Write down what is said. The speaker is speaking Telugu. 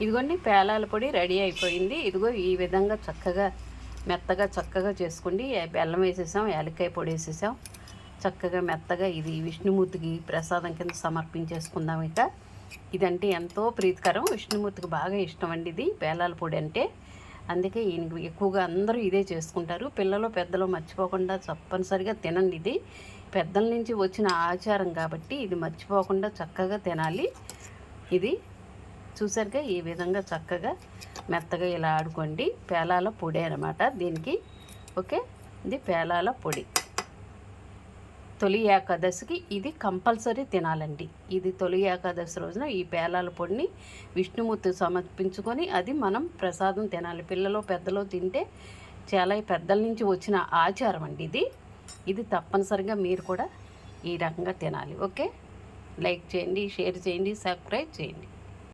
ఇదిగోండి పేలాల పొడి రెడీ అయిపోయింది. ఇదిగో ఈ విధంగా చక్కగా మెత్తగా చక్కగా చేసుకోండి. బెల్లం వేసేసాం యాలక్కాయ పొడి వేసేసాం. చక్కగా మెత్తగా ఇది విష్ణుమూర్తికి ప్రసాదం కింద సమర్పించేసుకుందాం ఇక. ఇదంటే ఎంతో ప్రీతికరం. విష్ణుమూర్తికి బాగా ఇష్టం అండి ఇది పేలాల పొడి అంటే. అందుకే ఈయనకి ఎక్కువగా అందరూ ఇదే చేసుకుంటారు. పిల్లలు పెద్దలు మర్చిపోకుండా తప్పనిసరిగా తినండి ఇది. పెద్దల నుంచి వచ్చిన ఆచారం కాబట్టి ఇది మర్చిపోకుండా చక్కగా తినాలి. ఇది చూసారుగా ఈ విధంగా చక్కగా మెత్తగా ఇలా ఆడుకోండి. పేలాల పొడి అనమాట దీనికి. ఓకే? ఇది పేలాల పొడి. తొలి ఏకాదశికి ఇది కంపల్సరీ తినాలండి. ఇది తొలి ఏకాదశి రోజున ఈ పేలాల పొడిని విష్ణుమూర్తి సమర్పించుకొని అది మనం ప్రసాదం తినాలి. పిల్లలు పెద్దలు తింటే చాలా పెద్దల నుంచి వచ్చిన ఆచారం అండి ఇది. ఇది తప్పనిసరిగా మీరు కూడా ఈ రకంగా తినాలి. ఓకే? లైక్ చేయండి షేర్ చేయండి సబ్స్క్రైబ్ చేయండి.